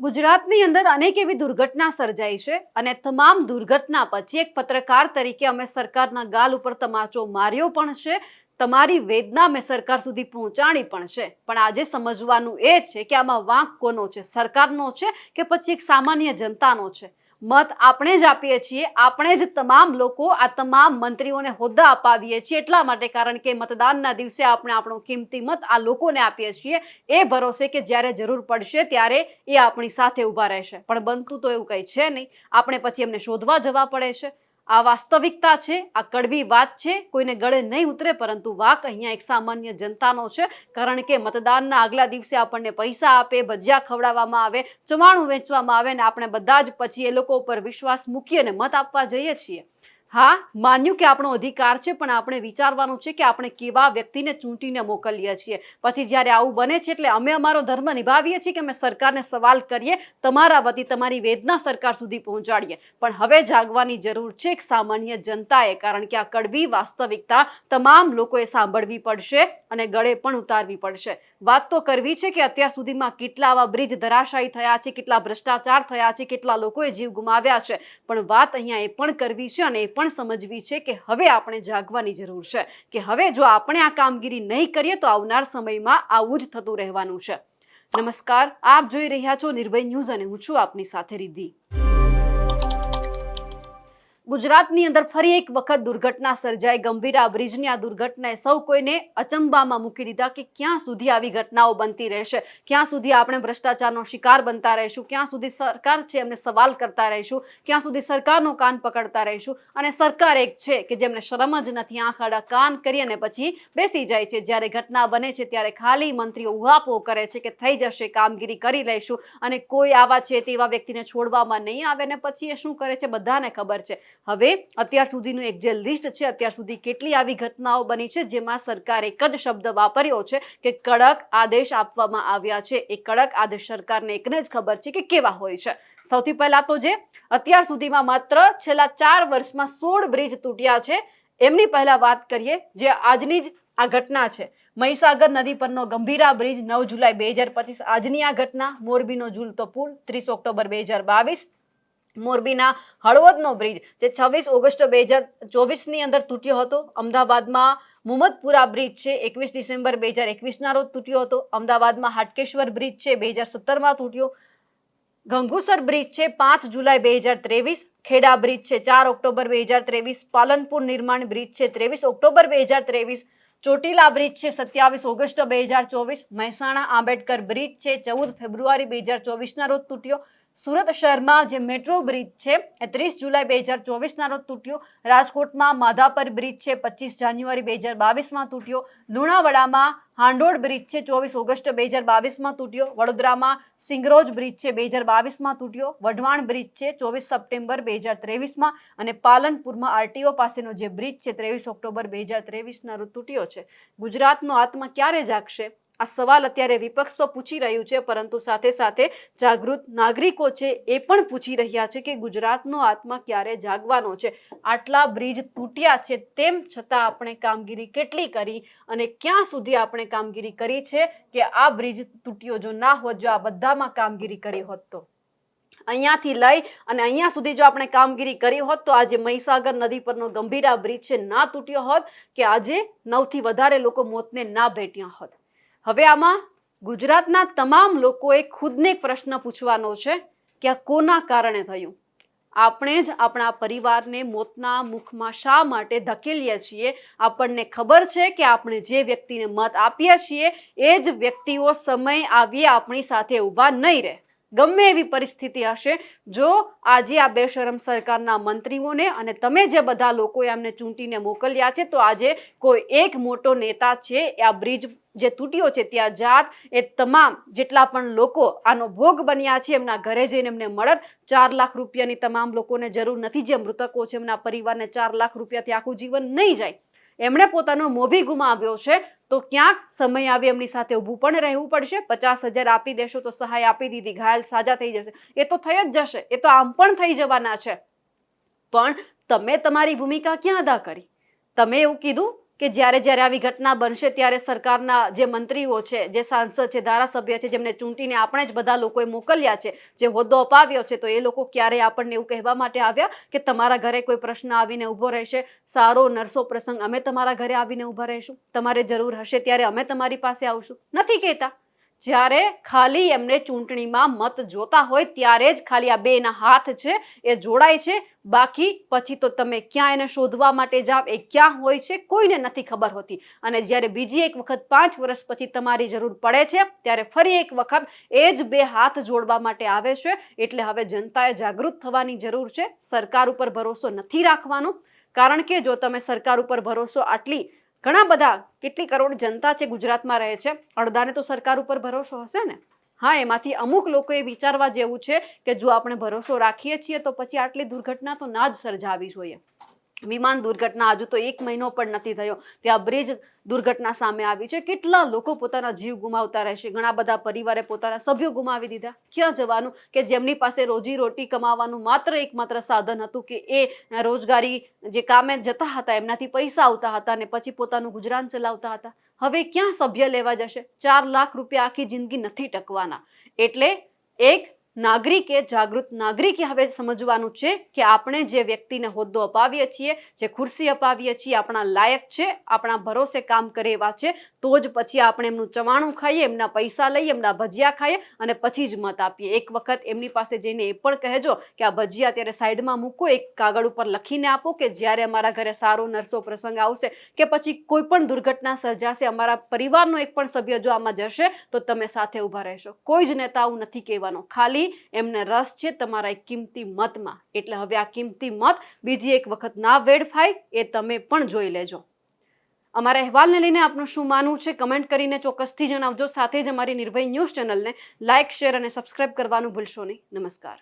ગુજરાતની અંદર અનેક એવી દુર્ઘટના સર્જાઈ છે અને તમામ દુર્ઘટના પછી એક પત્રકાર તરીકે અમે સરકારના ગાલ ઉપર તમાચો માર્યો પણ છે. તમારી વેદના મેં સરકાર સુધી પહોંચાડી પણ છે. પણ આજે સમજવાનું એ છે કે આમાં વાંક કોનો છે? સરકારનો છે કે પછી એક સામાન્ય જનતાનો છે? મત આપણે જ આપીએ છીએ, આપણે જ તમામ લોકો આ તમામ મંત્રીઓને હોદ્દા અપાવીએ છીએ. એટલા માટે કારણ કે મતદાનના દિવસે આપણે આપણો કિંમતી મત આ લોકોને આપીએ છીએ. એ ભરોસે કે જ્યારે જરૂર પડશે ત્યારે એ આપણી સાથે ઊભા રહેશે. પણ બનતું તો એવું કંઈ છે નહીં. આપણે પછી એમને શોધવા જવા પડે છે. આ વાસ્તવિકતા છે, આ કડવી વાત છે, કોઈને ગળે નહીં ઉતરે, પરંતુ વાક અહીંયા એક સામાન્ય જનતાનો છે. કારણ કે મતદાનના આગલા દિવસે આપણને પૈસા આપે, ભજીયા ખવડાવવામાં આવે ચવાણું વેચવામાં આવે ને આપણે બધા જ પછી એ લોકો ઉપર વિશ્વાસ મૂકી અને મત આપવા જઈએ છીએ. હા, માન્યું કે આપણો અધિકાર છે, પણ આપણે વિચારવાનું છે કે આપણે કેવા વ્યક્તિને ચૂંટીને મોકલીએ છીએ. પછી જ્યારે આવું બને છે, એટલે અમે અમારો ધર્મ નિભાવીએ છીએ કે અમે સરકારને સવાલ કરીએ, તમારા વતી તમારી વેદના સરકાર સુધી પહોંચાડીએ. પણ હવે જાગવાની જરૂર છે એક સામાન્ય જનતાએ, કારણ કે આ કડવી વાસ્તવિકતા તમામ લોકોએ સાંભળવી પડશે અને ગળે પણ ઉતારવી પડશે. વાત તો કરવી છે કે અત્યાર સુધીમાં કેટલા આવા બ્રિજ ધરાશાયી થયા છે, કેટલા ભ્રષ્ટાચાર થયા છે, કેટલા લોકોએ જીવ ગુમાવ્યા છે. પણ વાત અહીંયા એ પણ કરવી છે અને એ સમજવી છે કે હવે આપણે જાગવાની જરૂર છે કે હવે જો આપણે આ કામગીરી નહીં કરીએ તો આવનાર સમયમાં આવું જ થતું રહેવાનું છે. નમસ્કાર, આપ જોઈ રહ્યા છો નિર્ભય ન્યૂઝ અને હું છું આપની સાથે રિદ્ધિ. ગુજરાતની અંદર ફરી એક વખત દુર્ઘટના સર્જાઈ. ગંભીરા બ્રિજની આ દુર્ઘટનાએ સૌ કોઈને અચંબામાં મૂકી દીધા કે ક્યાં સુધી આવી ઘટનાઓ બનતી રહેશે? ક્યાં સુધી આપણે ભ્રષ્ટાચારનો શિકાર બનતા રહીશું? ક્યાં સુધી સરકાર છે એમને સવાલ કરતા રહીશું? ક્યાં સુધી સરકારનો કાન પકડતા રહીશું? અને સરકાર એક છે કે જેમને શરમ જ નથી, આંખ આડા કાન કરી અને પછી બેસી જાય છે. જ્યારે ઘટના બને છે ત્યારે ખાલી મંત્રીઓ ઉહાપો કરે છે કે થઈ જશે, કામગીરી કરી લઈશું. અને કોઈ આવા છે તેવા વ્યક્તિને છોડવામાં નહીં આવે ને પછી એ શું કરે છે? બધાને ખબર છે. હવે અત્યાર સુધીનું એક જે લિસ્ટ છે, અત્યાર સુધી કેટલી આવી ઘટનાઓ બની છે, જેમાં સરકાર એક જ શબ્દ વાપર્યો છે કે કડક આદેશ આપવામાં આવ્યા છે. એ કડક આદેશ સરકારને એકને જ ખબર છે કે કેવા હોય છે. સૌથી પહેલા તો જે અત્યાર સુધીમાં માત્ર છેલ્લા ચાર વર્ષમાં સોળ બ્રિજ તૂટ્યા છે, એમની પહેલા વાત કરીએ, જે આજની જ આ ઘટના છે. મહીસાગર નદી પરનો ગંભીરા બ્રિજ નવ જુલાઈ બે હજાર પચીસ, આજની આ ઘટના મોરબીનો ઝૂલતો પુલ, ત્રીસ ઓક્ટોબર બે હજાર બાવીસ મોરબીના હળવદનો બ્રિજ, જે છવ્વીસ ઓગસ્ટ બે હજાર ચોવીસની અંદર તૂટ્યો હતો. અમદાવાદમાં મુમદપુરા બ્રિજ છે, એકવીસ ડિસેમ્બર બે હજાર એકવીસના રોજ તૂટ્યો હતો. અમદાવાદમાં હાટકેશ્વર બ્રિજ છે, બે હજાર સત્તરમાં તૂટ્યો. ગંગુસર બ્રિજ છે, પાંચ જુલાઈ બે હજાર ત્રેવીસ. ખેડા બ્રિજ છે, ચાર ઓક્ટોબર બે હજાર ત્રેવીસ. પાલનપુર નિર્માણ બ્રિજ છે, ત્રેવીસ ઓક્ટોબર બે હજાર ત્રેવીસ. ચોટીલા બ્રિજ છે, સત્યાવીસ ઓગસ્ટ બે હજાર ચોવીસ. મહેસાણા આંબેડકર બ્રિજ છે, ચૌદ ફેબ્રુઆરી બે હજાર ચોવીસના રોજ તૂટ્યો. સુરત શહેરમાં જે મેટ્રો બ્રિજ છે, એ ત્રીસ જુલાઈ બે હજાર ચોવીસના રોજ તૂટ્યો. રાજકોટમાં માધાપર બ્રિજ છે, પચીસ જાન્યુઆરી બે હજાર બાવીસમાં તૂટ્યો. લુણાવાડામાં હાંડોળ બ્રિજ છે, ચોવીસ ઓગસ્ટ બે હજાર બાવીસમાં તૂટ્યો. વડોદરામાં સિંગરોજ બ્રિજ છે, બે હજાર બાવીસમાં તૂટ્યો. વઢવાણ બ્રિજ છે, ચોવીસ સપ્ટેમ્બર બે હજાર ત્રેવીસમાં અને પાલનપુરમાં આરટીઓ પાસેનો જે બ્રિજ છે, ત્રેવીસ ઓક્ટોબર બે હજાર ત્રેવીસના રોજ તૂટ્યો છે. ગુજરાતનો આત્મા ક્યારે જાગશે? આ સવાલ અત્યારે વિપક્ષ તો પૂછી રહ્યું છે, પરંતુ સાથે સાથે જાગૃત નાગરિકો છે એ પણ પૂછી રહ્યા છે કે ગુજરાતનો આત્મા ક્યારે જાગવાનો છે? આટલા બ્રિજ તૂટ્યા છે તેમ છતાં આપણે કામગીરી કેટલી કરી અને ક્યાં સુધી આપણે કામગીરી કરી છે કે આ બ્રિજ તૂટ્યો જો ના હોત, જો આ બધામાં કામગીરી કરી હોત તો? અહીંયાથી લઈ અને અહીંયા સુધી જો આપણે કામગીરી કરી હોત તો આજે મહીસાગર નદી પરનો ગંભીરા બ્રિજ છે, ના તૂટ્યો હોત કે આજે નવથી વધારે લોકો મોતને ના ભેટ્યા હોત. હવે આમાં ગુજરાતના તમામ લોકોએ ખુદને એક પ્રશ્ન પૂછવાનો છે કે આ કોના કારણે થયું? આપણે જ આપણા પરિવારને મોતના મુખમાં શા માટે ધકેલીએ છીએ? આપણને ખબર છે કે આપણે જે વ્યક્તિને મત આપીએ છીએ, એ જ વ્યક્તિઓ સમય આવીએ આપણી સાથે ઊભા નહીં રહે. ગમે એવી પરિસ્થિતિ હશે, જો આજે આ બેશરમ સરકારના મંત્રીઓને અને તમે જે બધા લોકોએ એમને ચૂંટીને મોકલ્યા છે, તો આજે કોઈ એક મોટો નેતા છે, એ આ બ્રિજ જે તૂટ્યો છે, ત્યાં જાત એ તમામ જેટલા પણ લોકો આનો ભોગ બન્યા છે, એમના ઘરે જઈને એમને મળત. ચાર લાખ રૂપિયાની તમામ લોકોને જરૂર નથી, જે મૃતકો છે, એમના પરિવારને ચાર લાખ રૂપિયાથી આખું જીવન નહીં જાય. એમણે પોતાનો મોભી ગુમાવ્યો છે તો ક્યાંક સમય આવે એમની સાથે ઊભું પણ રહેવું પડશે. પચાસ હજાર આપી દેશો તો સહાય આપી દીધી, ઘાયલ સાજા થઈ જશે. એ તો થઈ જ જશે. એ તો આમ પણ થઈ જવાના છે. પણ તમે તમારી ભૂમિકા ક્યાં અદા કરી? તમે એવું કીધું કે જ્યારે જ્યારે આવી ઘટના બનશે ત્યારે સરકારના જે મંત્રીઓ છે, જે સાંસદ છે, ધારાસભ્ય છે, જેમને ચૂંટીને આપણે જ બધા લોકોએ મોકલ્યા છે, જે હોદ્દો અપાવ્યો છે, તો એ લોકો ક્યારે આપણને એવું કહેવા માટે આવ્યા કે તમારા ઘરે કોઈ પ્રશ્ન આવીને ઊભો રહેશે? સારો નરસો પ્રસંગ અમે તમારા ઘરે આવીને ઊભા રહીશું. તમારે જરૂર હશે ત્યારે અમે તમારી પાસે આવશું. નથી કહેતા. જ્યારે ખાલી એમને ચૂંટણીમાં મત જોતા હોય, ત્યારે જ ખાલી આ બેના હાથ છે, એ જોડાય છે. બાકી પછી તો તમે ક્યાં એને શોધવા માટે જાવ, એ ક્યાં હોય છે, કોઈને નથી ખબર હોતી. અને જ્યારે બીજી એક વખત પાંચ વર્ષ પછી તમારી જરૂર પડે છે, ત્યારે ફરી એક વખત એ જ બે હાથ જોડવા માટે આવે છે. એટલે હવે જનતાએ જાગૃત થવાની જરૂર છે. સરકાર ઉપર ભરોસો નથી રાખવાનો. કારણ કે જો તમે સરકાર ઉપર ભરોસો આટલી ઘણા બધા કેટલી કરોડ જનતા છે ગુજરાતમાં રહે છે. અડધાને તો સરકાર ઉપર ભરોસો હશે ને? હા, એમાંથી અમુક લોકોએ વિચારવા જેવું છે કે જો આપણે ભરોસો રાખીએ છીએ તો પછી આટલી દુર્ઘટના તો ના જ સર્જાવી જોઈએ. વિમાન દુર્ઘટના હજુ તો એક મહિનો પણ નથી થયો. ત્યાં બ્રિજ દુર્ઘટના સામે આવી છે. કેટલા લોકો પોતાના જીવ ગુમાવતા રહેશે? ઘણા બધા પરિવારે પોતાના સભ્યો ગુમાવી દીધા. ક્યાં જવાનું? કે જેમની પાસે રોજી રોટી કમાવાનું માત્ર એકમાત્ર સાધન હતું કે એ રોજગારી જે કામે જતા હતા, એમનાથી પૈસા આવતા હતા અને પછી પોતાનું ગુજરાન ચલાવતા હતા. હવે ક્યાં સભ્ય લેવા જશે? ચાર લાખ રૂપિયા આખી જિંદગી નથી ટકવાના. એટલે એક નાગરિકે જાગૃત નાગરિકે હવે સમજવાનું છે કે આપણે જે વ્યક્તિને હોદ્દો અપાવીએ છીએ, જે ખુરશી અપાવીએ છીએ, આપણા લાયક છે, આપણા ભરોસે કામ કરે એવા છે, તો જ પછી આપણે એમનું ચવાણું ખાઈએ, એમના પૈસા લઈએ, એમના ભજીયા ખાઈએ અને પછી જ મત આપીએ. એક વખત એમની પાસે જઈને એ પણ કહેજો કે આ ભજીયા ત્યારે સાઈડમાં મૂકો, એક કાગળ ઉપર લખીને આપો કે જ્યારે અમારા ઘરે સારો નરસો પ્રસંગ આવશે કે પછી કોઈ પણ દુર્ઘટના સર્જાશે, અમારા પરિવારનો એક પણ સભ્ય જો આમાં જશે, તો તમે સાથે ઊભા રહેશો. કોઈ જ નેતા આવું નથી કહેવાનો. ખાલી એમને રસ છે તમારા કિંમતી મતમાં. એટલે હવે આ કિંમતી મત બીજી એક વખત ના વેડફાય, એ તમે પણ જોઈ લેજો. અમારા અહેવાલને લઈને આપનું શું માનવું છે, કમેન્ટ કરીને ચોક્કસથી જણાવજો. સાથે જ અમારી નિર્ભય ન્યૂઝ ચેનલને લાઇક શેર અને સબસ્ક્રાઇબ કરવાનું ભૂલશો નહીં. નમસ્કાર.